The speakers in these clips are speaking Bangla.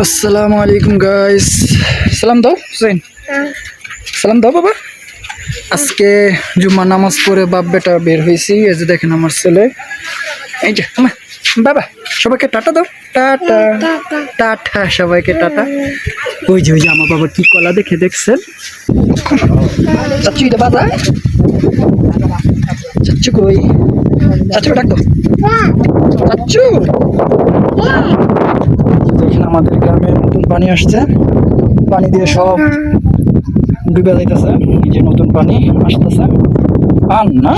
আসসালামু আলাইকুম গাইস সালাম দাও হুসেন সালাম দাও বাবা। আজকে জুম্মা নামাজ পড়ে বাপ বেটা বের হয়েছি। এই যে দেখেন আমার ছেলে। এই যে বাবা সবাইকে টাটা দাও। টাটা। টাটা। সবাইকে টাটা। ওই যে ওই যে আমার বাবা কি কলা দেখে দেখছেন? চাচ্ছু এটা বাজা চাচ্ছু কই? চাচ্ছু ডাকো চাচ্ছু দেখেন আমাদের গ্রামে নতুন পানি আসছে। পানি দিয়ে সব ডুবে যাইতেছে। যে নতুন পানি আসতেছে। আর না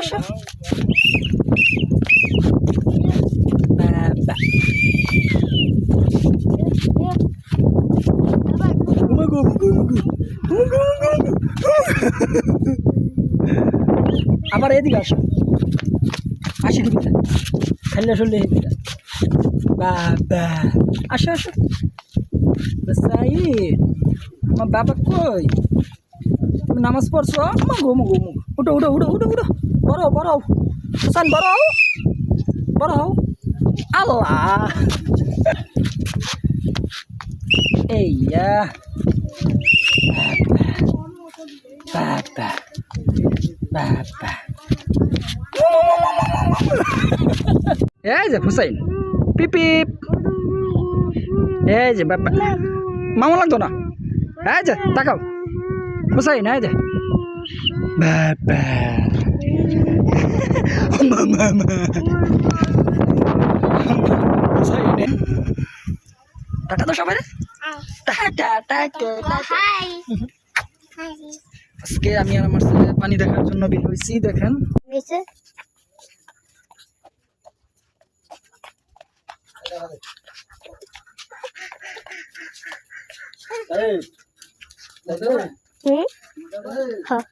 আসো বাবা আবার এদিকে আসো। আসি দিকে। খাইলে শুনলে এদিকে বাবা আসো আসো। সাই আমার বাবা কই? তুমি নামাজ পড়ছো? মাগো মাগো মাগো উঠো উঠো উঠো উঠো উঠো। বড় বড় সান বড় বড় আল্লাহ। এইয়া বাবা বাবা এই যে হুসাইন। পিপিপ এই যে বাবা মামা লাগতো না? এই যে, তাকাও। হুসাইন, এই যে। বাবা মামা হুসাইন টাটা তো সবাই আজকে আমি আর আমার ছেলে পানি দেখার জন্য বের হয়েছি দেখেন। হ্যাঁ।